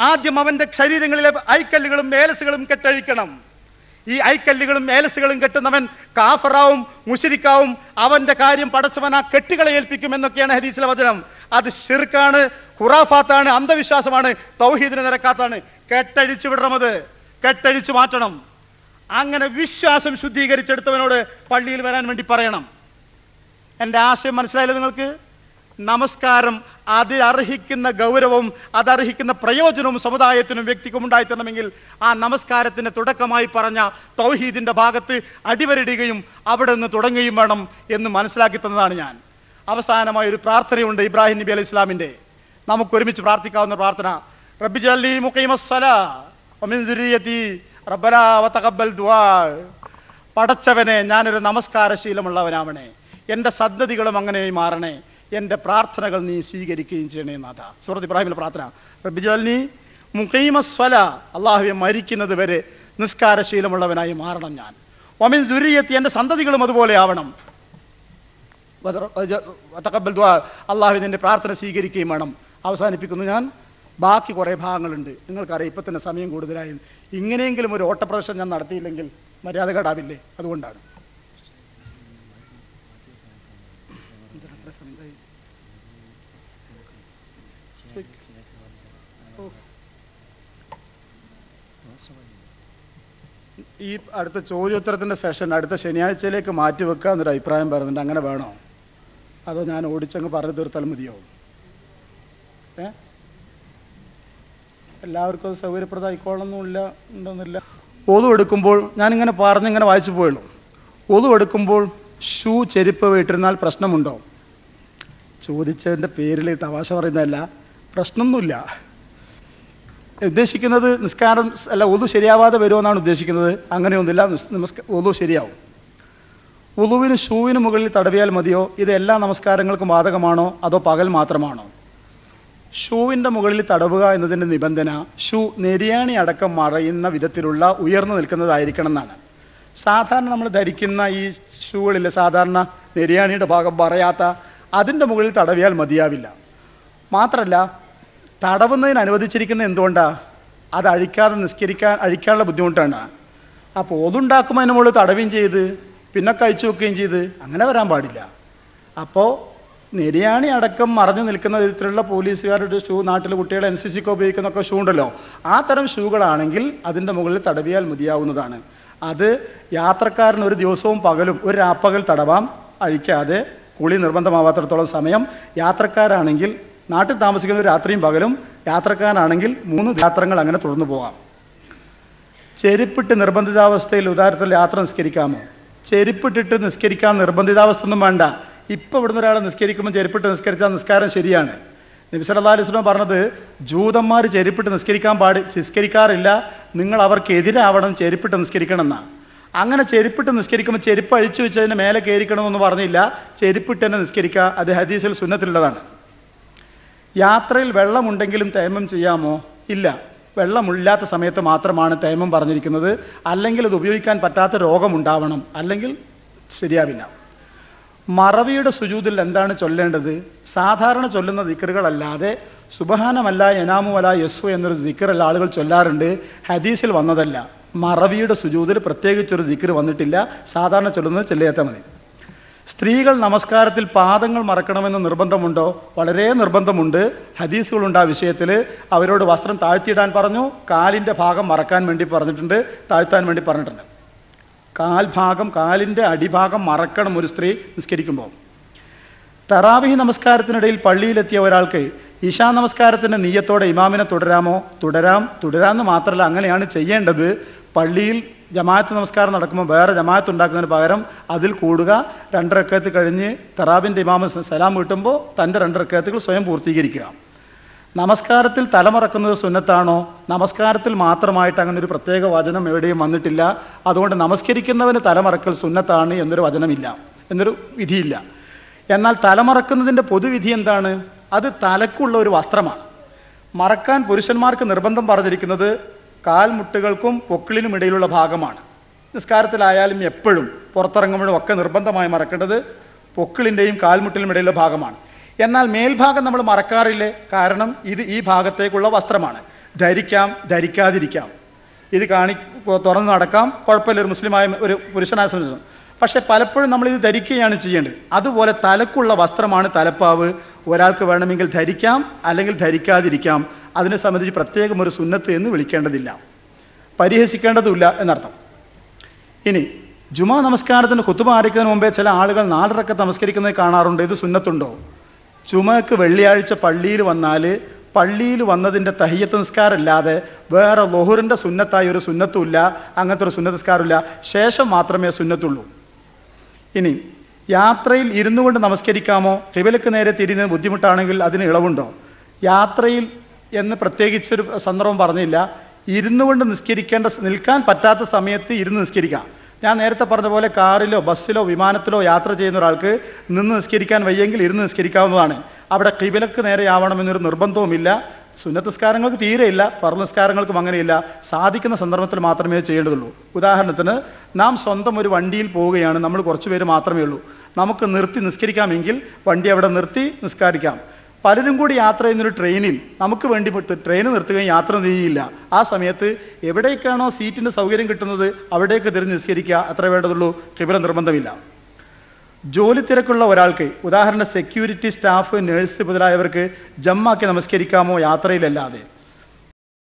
ആദ്യം അവന്റെ ശരീരങ്ങളിലെ ഐക്കല്ലുകളും മേലസുകളും കെട്ടഴിക്കണം. ഈ ഐക്കല്ലുകളും മേലസുകളും കെട്ടുന്നവൻ കാഫറാവും മുഷിരിക്കാവും അവന്റെ കാര്യം പടച്ചവൻ ആ കെട്ടുകളെ ഏൽപ്പിക്കും എന്നൊക്കെയാണ് ഹദീസിലെ വചനം. അത് ഷിർക്കാണ് ഖുറാഫാത്താണ് അന്ധവിശ്വാസമാണ് തൗഹീദിനെ നിരക്കാത്താണ്. കെട്ടഴിച്ചു വിടണം അത്. കെട്ടഴിച്ചു മാറ്റണം. അങ്ങനെ വിശ്വാസം ശുദ്ധീകരിച്ചെടുത്തവനോട് പള്ളിയിൽ വരാൻ വേണ്ടി പറയണം. എന്റെ ആശയം മനസ്സിലായല്ലോ നിങ്ങൾക്ക്? നമസ്കാരം. അതിലർഹിക്കുന്ന ഗൗരവവും അതർഹിക്കുന്ന പ്രയോജനവും സമുദായത്തിനും വ്യക്തിക്കും ഉണ്ടായിത്തരണമെങ്കിൽ ആ നമസ്കാരത്തിന് തുടക്കമായി പറഞ്ഞ തൗഹീദിന്റെ ഭാഗത്ത് അടിവരിടുകയും അവിടെ നിന്ന് തുടങ്ങുകയും വേണം എന്ന് മനസ്സിലാക്കി തന്നതാണ് ഞാൻ. അവസാനമായ ഒരു പ്രാർത്ഥനയുണ്ട് ഇബ്രാഹിം നബി അലൈഹി ഇസ്ലാമിന്റെ നമുക്ക് ഒരുമിച്ച് പ്രാർത്ഥിക്കാവുന്ന പ്രാർത്ഥന. റബ്ബി ജല്ലി മുഖൈമസ്സലാ വമിൻ ദുരിയത്തി റബ്ബനാ വതഖബ്ബൽ ദുആ. പടച്ചവനെ ഞാനൊരു നമസ്കാരശീലമുള്ളവനാവണേ. എന്റെ സദ്ഗതികളും അങ്ങനെയായി മാറണേ. എന്റെ പ്രാർത്ഥനകൾ നീ സ്വീകരിക്കുകയും ചെയ്യണേ നാഥ. സുഹൃത്ത് ഇബ്രാഹിമിന്റെ പ്രാർത്ഥന. റബ്ബിജാലിനി മുഖൈമസ്വല അള്ളാഹുവെ മരിക്കുന്നത് വരെ നിസ്കാരശീലമുള്ളവനായി മാറണം ഞാൻ. ഒമിൻ ദുരിയത്തി എന്റെ സന്തതികളും അതുപോലെ ആവണം. തക്കബൽ ദ്വാ അള്ളാഹുവിന്റെ പ്രാർത്ഥന സ്വീകരിക്കുകയും വേണം. അവസാനിപ്പിക്കുന്നു ഞാൻ. ബാക്കി കുറേ ഭാഗങ്ങളുണ്ട്. നിങ്ങൾക്കറിയാം ഇപ്പം തന്നെ സമയം കൂടുതലായി. ഇങ്ങനെയെങ്കിലും ഒരു ഓട്ടപ്രദർശനം ഞാൻ നടത്തിയില്ലെങ്കിൽ മര്യാദ കേടാവില്ലേ അതുകൊണ്ടാണ്. ഈ അടുത്ത ചോദ്യോത്തരത്തിന്റെ സെഷൻ അടുത്ത ശനിയാഴ്ചയിലേക്ക് മാറ്റി വെക്കുക എന്നൊരു അഭിപ്രായം പറയുന്നുണ്ട്. അങ്ങനെ വേണോ? അതോ ഞാൻ ഓടിച്ചങ്ങ് പറഞ്ഞു തീർത്താൽ മതിയോ? ഏ? എല്ലാവർക്കും അത് സൗകര്യപ്രദമായിക്കോളൊന്നുമില്ല ഉണ്ടെന്നില്ല. ഒതു എടുക്കുമ്പോൾ ഞാനിങ്ങനെ പറഞ്ഞിങ്ങനെ വായിച്ചു പോയുള്ളൂ. ഒതു എടുക്കുമ്പോൾ ഷൂ ചെരുപ്പ് വീട്ടിരുന്നാൽ പ്രശ്നമുണ്ടോ? ചോദിച്ചതിന്റെ പേരിൽ തമാശ പറയുന്നതല്ല പ്രശ്നമൊന്നുമില്ല. ഉദ്ദേശിക്കുന്നത് നിസ്കാരം അല്ല ഒതു ശരിയാവാതെ വരുമെന്നാണ് ഉദ്ദേശിക്കുന്നത്. അങ്ങനെയൊന്നുമില്ല. നമസ്ക ഒതു ശരിയാവും. ഉളുവിന് ഷൂവിന് മുകളിൽ തടവിയാൽ മതിയോ? ഇത് എല്ലാ നമസ്കാരങ്ങൾക്കും ബാധകമാണോ അതോ പകൽ മാത്രമാണോ? ഷൂവിന്റെ മുകളിൽ തടവുക എന്നതിന്റെ നിബന്ധന ഷൂ നെരിയാണി അടക്കം മറയുന്ന വിധത്തിലുള്ള ഉയർന്നു നിൽക്കുന്നതായിരിക്കണം എന്നാണ് സാധാരണ നമ്മൾ ധരിക്കുന്ന ഈ ഷൂകളിൽ സാധാരണ നെരിയാണിയുടെ ഭാഗം പറയാത്ത അതിന്റെ മുകളിൽ തടവിയാൽ മതിയാവില്ല. മാത്രമല്ല തടവുന്നതിന് അനുവദിച്ചിരിക്കുന്ന എന്തുകൊണ്ടാണ് അത് അഴിക്കാതെ നിസ്കരിക്കാൻ അഴിക്കാനുള്ള ബുദ്ധിമുട്ടാണ്. അപ്പോൾ ഒതുണ്ടാക്കുമ്പോൾ മുകളിൽ തടവുകയും ചെയ്ത് പിന്നെ കഴിച്ചു വെക്കുകയും ചെയ്ത് അങ്ങനെ വരാൻ പാടില്ല. അപ്പോൾ നിര്യാണി അടക്കം മറഞ്ഞു നിൽക്കുന്ന വിധത്തിലുള്ള പോലീസുകാരുടെ ഷൂ നാട്ടിൽ കുട്ടികൾ എൻ സി സിക്ക് ഉപയോഗിക്കുന്നൊക്കെ ഷൂ ഉണ്ടല്ലോ. ആ തരം ഷൂകളാണെങ്കിൽ അതിന്റെ മുകളിൽ തടവിയാൽ മതിയാവുന്നതാണ്. അത് യാത്രക്കാരൻ ഒരു ദിവസവും പകലും ഒരു രാപ്പകൽ തടവാം അഴിക്കാതെ കുളി നിർബന്ധമാവാത്തടത്തോളം സമയം. യാത്രക്കാരാണെങ്കിൽ നാട്ടിൽ താമസിക്കുന്ന രാത്രിയും പകലും യാത്രക്കാരാണെങ്കിൽ മൂന്ന് യാത്രങ്ങൾ അങ്ങനെ തുടർന്നു പോകാം ചെരുപ്പിട്ട് നിർബന്ധിതാവസ്ഥയിൽ ഉദാഹരണത്തിൽ യാത്ര നിസ്കരിക്കാമോ? ചെരുപ്പിട്ടിട്ട് നിസ്കരിക്കാൻ നിർബന്ധിതാവസ്ഥ ഒന്നും വേണ്ട. ഇപ്പം ഇവിടുന്ന് ഒരാളെ നിസ്കരിക്കുമ്പോൾ ചെരുപ്പിട്ട് നിസ്കരിച്ചാൽ നിസ്കാരം ശരിയാണ്. നബി സല്ലല്ലാഹു അലൈഹി വസല്ലം പറഞ്ഞത് ജൂതന്മാർ ചെരുപ്പിട്ട് നിസ്കരിക്കാൻ പാടി നിസ്കരിക്കാറില്ല. നിങ്ങൾ അവർക്ക് എതിരാവണം ചെരുപ്പിട്ട് നിസ്കരിക്കണം എന്നാണ് അങ്ങനെ ചെരുപ്പിട്ട് നിസ്കരിക്കുമ്പോൾ ചെരുപ്പ് അഴിച്ചു വെച്ചതിന് മേലെ കയറിക്കണമെന്ന് പറഞ്ഞില്ല. ചെരുപ്പിട്ട് തന്നെ നിസ്കരിക്കുക. അത് ഹദീസിൽ സുന്നത്തിലുള്ളതാണ്. യാത്രയിൽ വെള്ളമുണ്ടെങ്കിലും തേമം ചെയ്യാമോ? ഇല്ല. വെള്ളമില്ലാത്ത സമയത്ത് മാത്രമാണ് തേമം പറഞ്ഞിരിക്കുന്നത്. അല്ലെങ്കിൽ അത് ഉപയോഗിക്കാൻ പറ്റാത്ത രോഗമുണ്ടാവണം. അല്ലെങ്കിൽ ശരിയാവില്ല. മറവിയുടെ സുജൂതിൽ എന്താണ് ചൊല്ലേണ്ടത്? സാധാരണ ചൊല്ലുന്ന ദിക്കറുകളല്ലാതെ സുബഹാനമല്ല എനാമുമല യസ്വ എന്നൊരു ദിക്കറല്ല ആളുകൾ ചൊല്ലാറുണ്ട്. ഹദീസിൽ വന്നതല്ല. മറവിയുടെ സുജൂതിൽ പ്രത്യേകിച്ചൊരു ദിക്കർ വന്നിട്ടില്ല. സാധാരണ ചൊല്ലുന്നത് ചെല്ലിയേത്താൽ മതി. സ്ത്രീകൾ നമസ്കാരത്തിൽ പാദങ്ങൾ മറക്കണമെന്ന് നിർബന്ധമുണ്ടോ? വളരെ നിർബന്ധമുണ്ട്. ഹദീസുകളുണ്ട് ആ വിഷയത്തിൽ അവരോട് വസ്ത്രം താഴ്ത്തിയിടാൻ പറഞ്ഞു. കാലിന്റെ ഭാഗം മറക്കാൻ വേണ്ടി പറഞ്ഞിട്ടുണ്ട്. താഴ്ത്താൻ വേണ്ടി പറഞ്ഞിട്ടുണ്ട്. കാൽഭാഗം കാലിന്റെ അടിഭാഗം മറക്കണം ഒരു സ്ത്രീ നിസ്കരിക്കുമ്പോൾ. തറാവിഹി നമസ്കാരത്തിനിടയിൽ പള്ളിയിലെത്തിയ ഒരാൾക്ക് ഇഷാ നമസ്കാരത്തിന്റെ നീയത്തോടെ ഇമാമിനെ തുടരാമോ? തുടരാം. തുടരാമെന്ന് മാത്രമല്ല അങ്ങനെയാണ് ചെയ്യേണ്ടത്. പള്ളിയിൽ ജമാഅത്ത് നമസ്കാരം നടക്കുമ്പോൾ വേറെ ജമാഅത്ത് ഉണ്ടാക്കുന്നതിന് പകരം അതിൽ കൂടുക രണ്ടരക്കത്ത് കഴിഞ്ഞ് തറാബിന്റെ ഇമാമ സലാം വീട്ടുമ്പോൾ തന്റെ രണ്ടരക്കത്തുകൾ സ്വയം പൂർത്തീകരിക്കുക. നമസ്കാരത്തിൽ തലമറക്കുന്നത് സുന്നത്താണോ? നമസ്കാരത്തിൽ മാത്രമായിട്ട് അങ്ങനെ ഒരു പ്രത്യേക വചനം എവിടെയും വന്നിട്ടില്ല. അതുകൊണ്ട് നമസ്കരിക്കുന്നവന് തലമറക്കൽ സുന്നത്താണ് എന്നൊരു വചനമില്ല എന്നൊരു വിധിയില്ല. എന്നാൽ തലമറക്കുന്നതിന്റെ പൊതുവിധി എന്താണ്? അത് തലക്കുള്ള ഒരു വസ്ത്രമാണ്. മറക്കാൻ പുരുഷന്മാർക്ക് നിർബന്ധം പറഞ്ഞിരിക്കുന്നത് കാൽമുട്ടുകൾക്കും പൊക്കിളിനും ഇടയിലുള്ള ഭാഗമാണ്. നിസ്കാരത്തിലായാലും എപ്പോഴും പുറത്തിറങ്ങുമ്പോഴും ഒക്കെ നിർബന്ധമായി മറക്കേണ്ടത് പൊക്കിളിന്റെയും കാൽമുട്ടിലും ഇടയിലുള്ള ഭാഗമാണ്. എന്നാൽ മേൽഭാഗം നമ്മൾ മറക്കാറില്ലേ? കാരണം ഇത് ഈ ഭാഗത്തേക്കുള്ള വസ്ത്രമാണ്. ധരിക്കാം ധരിക്കാതിരിക്കാം. ഇത് കാണി തുറന്ന് നടക്കാം. കുഴപ്പമില്ല ഒരു മുസ്ലിമായ ഒരു പുരുഷനായ സംബന്ധിച്ചു പക്ഷേ പലപ്പോഴും നമ്മൾ ഇത് ധരിക്കുകയാണ് ചെയ്യേണ്ടത്. അതുപോലെ തലക്കുള്ള വസ്ത്രമാണ് തലപ്പാവ് ഒരാൾക്ക് വേണമെങ്കിൽ ധരിക്കാം അല്ലെങ്കിൽ ധരിക്കാതിരിക്കാം. അതിനെ സംബന്ധിച്ച് പ്രത്യേകം ഒരു സുന്നത്ത് എന്ന് വിളിക്കേണ്ടതില്ല. പരിഹസിക്കേണ്ടതുമില്ല എന്നർത്ഥം. ഇനി ജുമാ നമസ്കാരത്തിന് കുത്തുബ ആരക്കുന്നതിന് മുമ്പേ ചില ആളുകൾ നാലരക്ക നമസ്കരിക്കുന്നത് കാണാറുണ്ട്. ഇത് സുന്നത്തുണ്ടോ? ചുമക്ക് വെള്ളിയാഴ്ച പള്ളിയിൽ വന്നാൽ പള്ളിയിൽ വന്നതിന്റെ തഹിയത്ത് നിസ്കാരമില്ലാതെ വേറെ ലൊഹുറിന്റെ സുന്നത്തായി ഒരു സുന്നത്തുമില്ല അങ്ങനത്തെ ഒരു സുന്നത്ത് നിസ്കാരമില്ല. ശേഷം മാത്രമേ സുന്നത്തുള്ളൂ. ഇനി യാത്രയിൽ ഇരുന്നു കൊണ്ട് നമസ്കരിക്കാമോ? കിബിലക്ക് നേരെ തിരിഞ്ഞ് ബുദ്ധിമുട്ടാണെങ്കിൽ അതിന് ഇളവുണ്ടോ? യാത്രയിൽ എന്ന് പ്രത്യേകിച്ചൊരു സന്ദർഭം പറഞ്ഞില്ല. ഇരുന്നു കൊണ്ട് നിസ്കരിക്കേണ്ട നിൽക്കാൻ പറ്റാത്ത സമയത്ത് ഇരുന്ന് നിസ്കരിക്കാം. ഞാൻ നേരത്തെ പറഞ്ഞ പോലെ കാറിലോ ബസ്സിലോ വിമാനത്തിലോ യാത്ര ചെയ്യുന്ന ഒരാൾക്ക് നിന്ന് നിസ്കരിക്കാൻ വയ്യെങ്കിൽ ഇരുന്ന് നിസ്കരിക്കാവുന്നതാണ്. അവിടെ കിബിലക്ക് നേരെയാവണമെന്നൊരു നിർബന്ധവുമില്ല. സുന്നത്ത് നിസ്കാരങ്ങൾക്ക് തീരെയില്ല ഫർദ് നിസ്കാരങ്ങൾക്കും അങ്ങനെയില്ല. സാധിക്കുന്ന സന്ദർഭത്തിൽ മാത്രമേ ചെയ്യേണ്ടതുള്ളൂ. ഉദാഹരണത്തിന് നാം സ്വന്തം ഒരു വണ്ടിയിൽ പോവുകയാണ്. നമ്മൾ കുറച്ച് മാത്രമേ ഉള്ളൂ. നമുക്ക് നിർത്തി നിസ്കരിക്കാമെങ്കിൽ വണ്ടി അവിടെ നിർത്തി നിസ്കാരിക്കാം. പലരും കൂടി യാത്ര ചെയ്യുന്നൊരു ട്രെയിനിൽ നമുക്ക് വേണ്ടി ട്രെയിൻ നിർത്തുകയും യാത്ര ചെയ്യില്ല ആ സമയത്ത് എവിടേക്കാണോ സീറ്റിന്റെ സൗകര്യം കിട്ടുന്നത് അവിടേക്ക് തിരിഞ്ഞ് നിസ്കരിക്കുക അത്ര വേണ്ടതുള്ളൂ. കിബില നിർബന്ധമില്ല. ജോലി തിരക്കുള്ള ഒരാൾക്ക് ഉദാഹരണ സെക്യൂരിറ്റി സ്റ്റാഫ് നഴ്സ് മുതലായവർക്ക് ജമ്മാക്കി നമസ്കരിക്കാമോ യാത്രയിലല്ലാതെ?